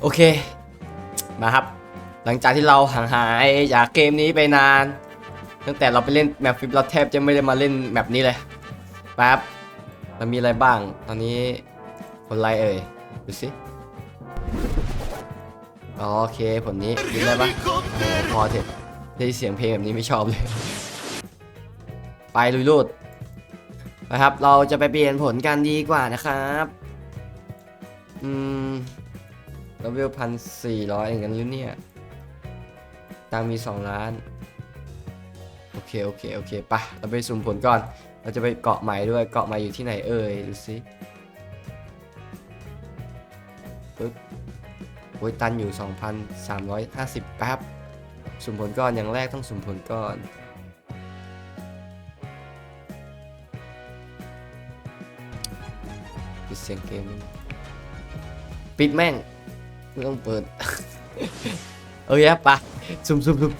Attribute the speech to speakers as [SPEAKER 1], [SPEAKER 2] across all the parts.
[SPEAKER 1] โอเค มาครับ หลังจากที่เราห่างหายจากเกมนี้ไปนาน ตั้งแต่เราไปเล่นแมปฟิปเราแทบจะไม่ได้มาเล่นแมปนี้เลยแป๊บมันมีอะไรบ้าง ตอนนี้ผลอะไรเอ่ย ดูสิโอเคผลนี้ยิงได้ปะโอ้พอเถอะได้เสียงเพลงแบบนี้ไม่ชอบเลย ไปลุยลูดนะครับ เราจะไปเปลี่ยนผลกันดีกว่านะครับ อืม เลเวลพันสี่ร้อยเองนั้นหรือเนี่ยตังมีสองล้าน โอเค โอเค โอเคปะเราไปสุ่มผลก่อน เราจะไปเกาะใหม่ด้วย เกาะใหม่อยู่ที่ไหนเอ่ย ดูสิปึ๊บโอ้ยตันอยู่ 2,350 แป๊บ สุ่มผลก่อน อย่างแรกต้องสุ่มผลก่อนปิดเสียงเกม ปิดแม่ง ไม่ต้องเปิด โอเคครับไปซุ่มซุ่มซุ่ม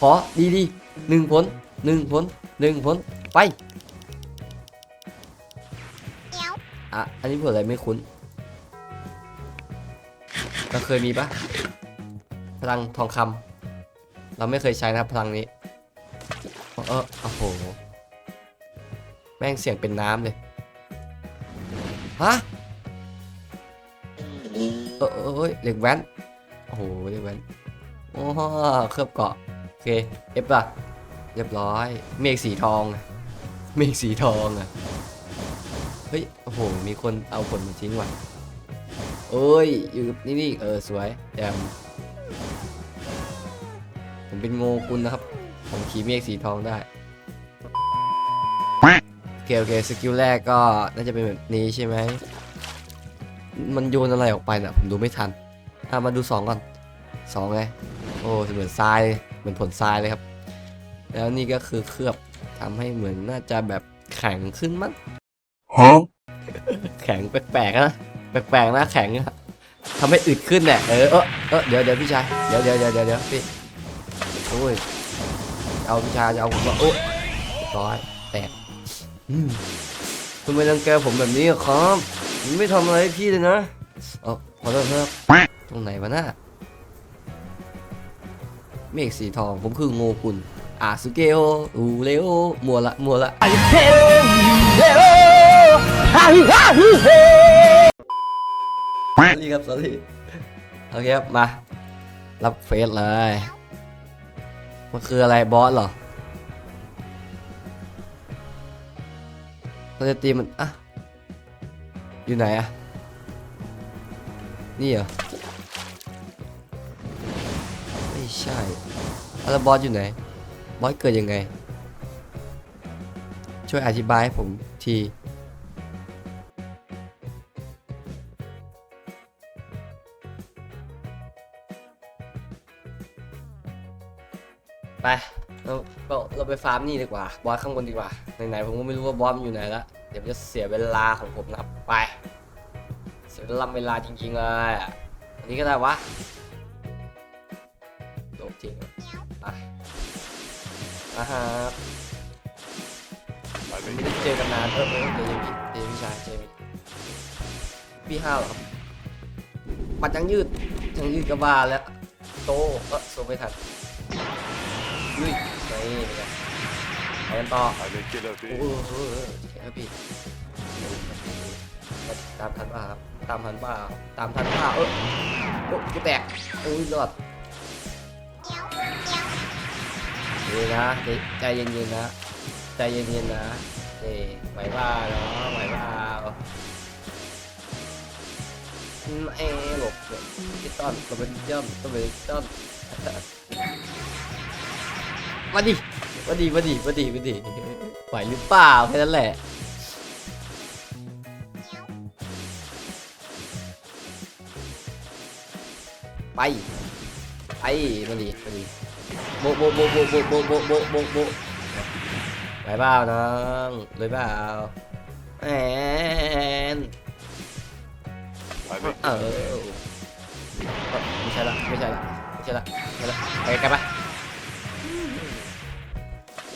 [SPEAKER 1] ขอดีดีหนึ่งผลหนึ่งผลหนึ่งผลไปอะอันนี้ผลอะไรไม่คุ้นเราเคยมีปะพลังทองคำเราไม่เคยใช้นะครับพลังนี้เออโอ้โห แม่งเสียงเป็นน้ำเลยฮะ เออเออเอ้ยเหล็กแว้นโอ้โหเหล็กแว้นโอ้โหเคลือบเกาะโอเคเอฟอะเรียบร้อยเมฆสีทองอะเมฆสีทองอะเฮ้ยโอ้โหมีคนเอาผลมาทิ้งว่ะเอ้ยอยู่นี่นี่เออสวยแจมผมเป็นโงกุลนะครับ ผมขี่เมฆสีทองได้โอเคโอเคสกิลแรกก็น่าจะเป็นแบบนี้ใช่ไหม มันโยนอะไรออกไปน่ะผมดูไม่ทันอะมาดูสองก่อนสองไงโอ้เหมือนทรายเหมือนผลทรายเลยครับ แล้วนี่ก็คือเคลือบทำให้เหมือนน่าจะแบบแข็งขึ้นมั้ง
[SPEAKER 2] Huh?
[SPEAKER 1] แข็งแปลกๆนะแปลกๆนะแข็งอะทำให้อึดขึ้นเนี่ยเออเออเออเดี๋ยวเดี๋ยวพี่ชายเดี๋ยวเดี๋ยวเดี๋ยวเดี๋ยวเดี๋ยวพี่โอ้ยเอาพี่ชายจะเอาผมว่าโอ้ยเรียบร้อยแตกอืมทำไมรังแกผมแบบนี้อะครับผม ไม่ทำอะไรให้พี่เลยนะเออขอโทษครับตรงไหนวะน่ะเมฆสีทองผมคือโงกุลอาสุเกโออูเลโอมัวละมัวละสวัสดีครับสวัสดีโอเคครับมา รับเฟสเลย มันคืออะไรบอสเหรอเราจะตีมันอะ อยู่ไหนอะนี่เหรอ ไม่ใช่แล้วบอสอยู่ไหน บอสเกิดยังไง ช่วยอธิบายให้ผมทีไปเราเราเราไปฟาร์มนี่ดีกว่า บอสข้างบนดีกว่า ไหนๆผมก็ไม่รู้ว่าบอสมันอยู่ไหนละ เดี๋ยวจะเสียเวลาของผมนะครับ ไปเสียเวลาเวลาจริงๆเลยอะอันนี้ก็ได้วะโลกจริงอะไปมาฮะไม่ได้เจอกันนานเออเออเจอพี่เจอพี่ชายเจอพี่พี่ห้าวเหรอครับปัดยังยืดยังยืดกระบาแล้วโตเออโซไม่ทันลุยนี่ไงไปกันต่อ
[SPEAKER 2] Allez, quelle
[SPEAKER 1] โอ้โห
[SPEAKER 2] avait
[SPEAKER 1] แค่พี่ ตามทันป่ะครับ ตามทันป่ะตามทันป่ะเออโอ้กูแตกโอ้ยรอดนี่นะใจเย็นๆนะใจเย็นๆนะนี่ไหวบ้าเนาะไหวบ้าเอหลบหลบที่ต้อนหลบเป็นย่อมหลบเป็นต้อนมาดิมาดิมาดิมาดิมาดิไหวหรือเปล่าแค่นั้นแหละ ไป ไปมาดิมาดิโบะโบะโบะโบะโบะโบะโบะโบะโบะโบะไหวเปล่าน้องเลยเปล่าแอน
[SPEAKER 2] Avec
[SPEAKER 1] เออเออไม่ใช่ละไม่ใช่ละไม่ใช่ละไม่ใช่ละไปกันปะ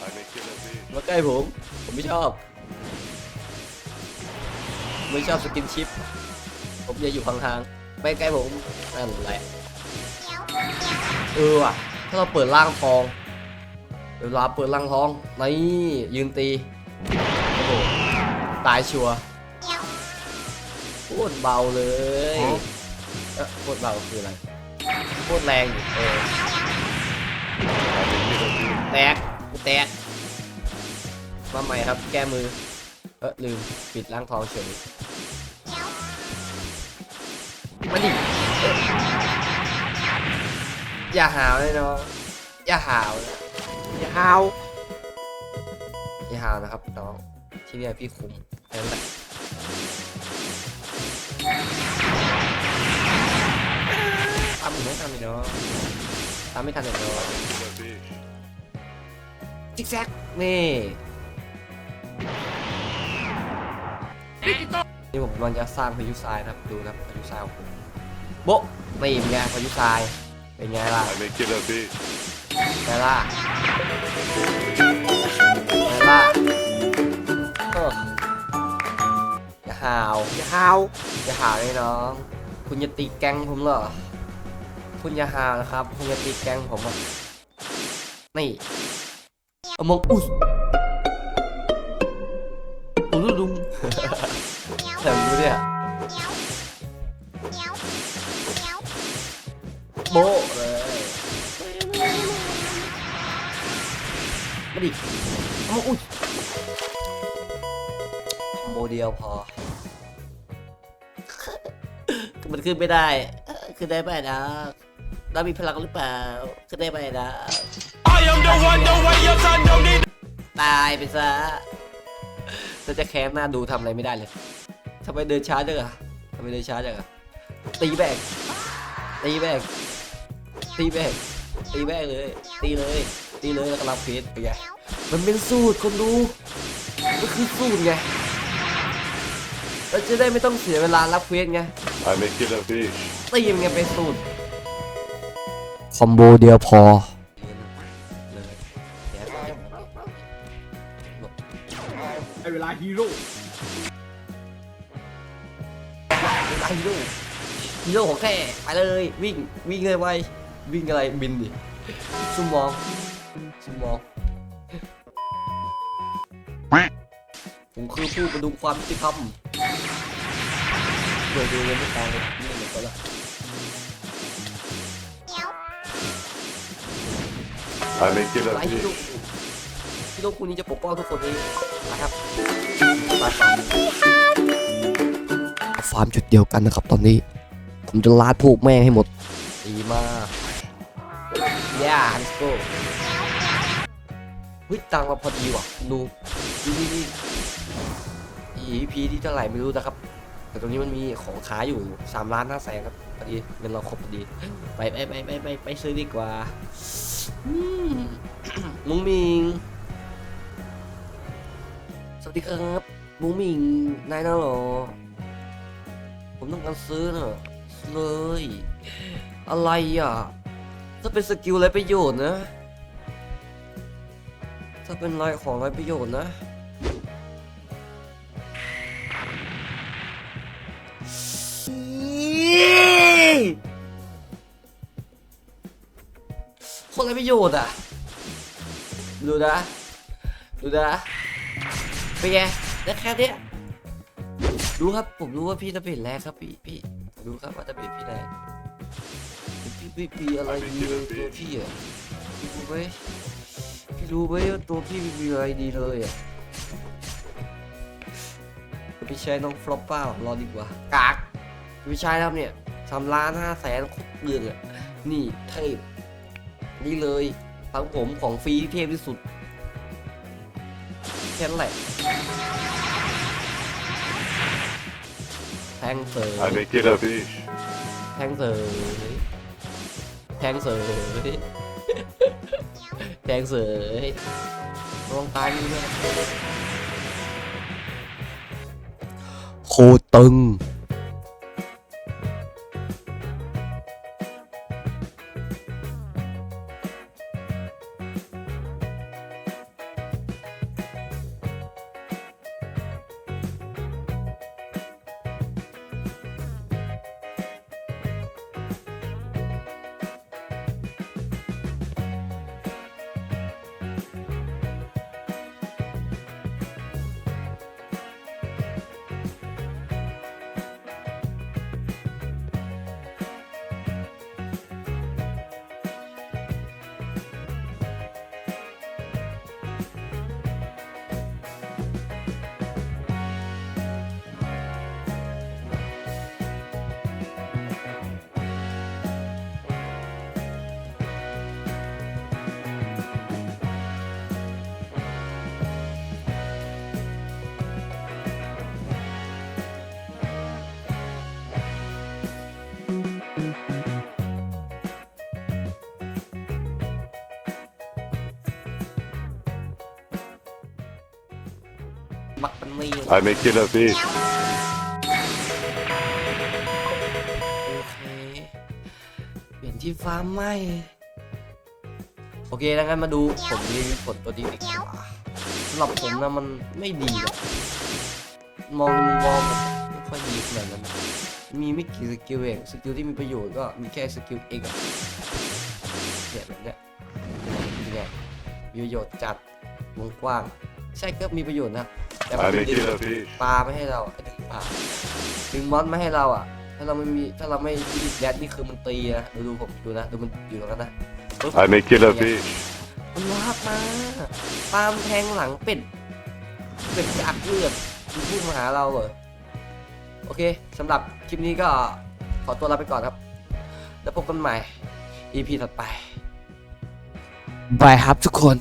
[SPEAKER 2] Avec quelle avait
[SPEAKER 1] มาใกล้ผม ผมไม่ชอบ ไม่ชอบสกินชิป ผมจะอยู่ห่างๆไปใกล้ผมนั่นแหละ เออว่ะถ้าเราเปิดร่างทองเวลาเปิดร่างทองนี่ยืนตีโอ้โหตายชัวโคตรเบาเลยเออโคตรเบาคืออะไรโคตรแรงดิเออแตกแตกมาใหม่ครับแก้มือ เออลืมปิดร่างทองเฉยมาดิ อ้ยอย่าหาวเลยเนาะอย่าหาวนะอย่าหาวอย่าหาวนะครับน้องที่เนี่ยพี่คุมแค่นั้นแหละตามผมไม่ทันเลยเนาะตามไม่ทันเลยเนาะ
[SPEAKER 2] Killer fish.
[SPEAKER 1] ซิกแซกนี่นี่ผมกำลังจะสร้างพายุทรายนะครับดูนะครับพายุทรายของผมโบ๊ะนี่เป็นไงพายุทราย เป็นไงล่ะ
[SPEAKER 2] I make killer fish.
[SPEAKER 1] ไงล่ะไงล่ะเอออย่าหาวอย่าหาวอย่าหาวเลยน้อง คุณจะตีแกงผมเหรอ คุณอย่าหาวนะครับ คุณจะตีแกงผมอะนี่อมองอุสดุดุดุงแต่รู้เนี่ย มาดิอมองอุสโมเดียวพอ มันขึ้นไม่ได้เอ้อขึ้นได้ไหมนะเรามีพลังหรือเปล่า ขึ้นได้ไหมนะ
[SPEAKER 3] I am the one, the way your son don't need
[SPEAKER 1] ตายไปซะเราจะแค้นหน้าดูทำอะไรไม่ได้เลยทำไมเดินช้าจังอะทำไมเดินช้าจังอะตีแบกตีแบกตีแบกตีแบกเลย ตีเลย ตีเลยแล้วก็รับเพชรไปนไงมันเป็นสูตรคนดูก็คือสูตรไงเราจะได้ไม่ต้องเสียเวลารับเควสไง
[SPEAKER 2] I make killer fish.
[SPEAKER 1] ตีมันไงเป็นสูตรคอมโบเดียวพอเลยแกะ
[SPEAKER 4] ไอเวลาฮีโร่
[SPEAKER 1] ไอ้ฮีโร่ฮีโร่ของแท้ไปเลยวิ่งวิ่งเลยไววิ่งอะไรบินดิซุ่มมอง ซุ่มมองผมคือผู้ประดุงความยุติธรรมเดี๋ยวดูเลยไม่ตายเลยนี่เหมือนกันละ
[SPEAKER 2] I make killer
[SPEAKER 1] ไอ้ฮีโร่
[SPEAKER 2] fish.
[SPEAKER 1] ฮีโร่คู่นี้จะปกป้องทุกคนเองนะครับไปฟาร์มฟาร์มจุดเดียวกันนะครับตอนนี้ ผมจะลาดพวกแม่งให้หมดดีมากย่าฮันสโก เฮ้ยตังมาพอดีว่ะดูนี่นี่อีพีที่เท่าไหร่ไม่รู้นะครับ แต่ตรงนี้มันมีของขายอยู่3ล้านห้าแสนครับพอดีเงินเราครบพอดี ไปไปไปไปไปไปซื้อดีกว่าอมุ้งมิง สวัสดีครับมุ้งมิงนายน่าหรอ ผมต้องการซื้อน่ะเลย อะไรอะถ้าเป็นสกิลไรประโยชน์นะ ถ้าเป็นรายของไรประโยชน์นะ คนไรประโยชน์อะ ดูนะ ดูนะเป็นไงได้แค่เนี้ยรู้ครับ ผมรู้ว่าพี่จะเป็นแรกครับพี่พี่ผมรู้ครับว่าจะเป็นพี่แรกพี่พี่พี่อะไรดีเลยตัวพี่อะพี่รู้ไหม พี่รู้ไหมว่าตัวพี่มีอะไรดีเลยอะจะไปใช้น้องฟลอปเปล่ารอดีกว่ากากจะไปใช้ครับเนี่ยสามล้านห้าแสนคุกเดือนอะนี่เทพนี่เลยทั้งผมของฟรีที่เทพที่สุดแค่นั้นแหละแทงเสริ
[SPEAKER 2] I make killer fish.
[SPEAKER 1] แทงเสยแทงเสยแทงเสยลงตายนี่ด้วยโคตึง บักมันไม่อยู่
[SPEAKER 2] I may kill a fish.
[SPEAKER 1] โอเค เปลี่ยนที่ฟาร์มไหมโอเคดังนั้นมาดูผมรีวิวผลตัวนี้ดีกว่าสำหรับผมนะมันไม่ดีอะมองในมุมมองแบบไม่ค่อยดีขนาดนั้นนะมีไม่กี่สกิลเองสกิลที่มีประโยชน์ก็มีแค่สกิลเองอะเนี่ยแบบเนี้ยเป็นไงมีประโยชน์จัดวงกว้าง ใช่ก็มีประโยชน์นะ แต่มัน
[SPEAKER 2] I
[SPEAKER 1] ไม่
[SPEAKER 2] may
[SPEAKER 1] ดี
[SPEAKER 2] kill a fish.
[SPEAKER 1] ปลาไม่ให้เราไอ้ดึงปลาดึงมอนไม่ให้เราอะ ถ้าเราไม่มีถ้าเราไม่รีบแดดนี่คือมันตีนะดูดูผมดูนะดูมันอยู่ตรงนั้นนะปึ๊บ
[SPEAKER 2] I may kill a fish.
[SPEAKER 1] มันวาบมาปาล์มแทงหลังเป็ดเป็ดจะอักเลือดมันพุ่งมาหาเราเหรอโอเคสำหรับคลิปนี้ก็ขอตัวลาไปก่อนครับ แล้วพบกันใหม่ EP ถัดไปบายครับทุกคน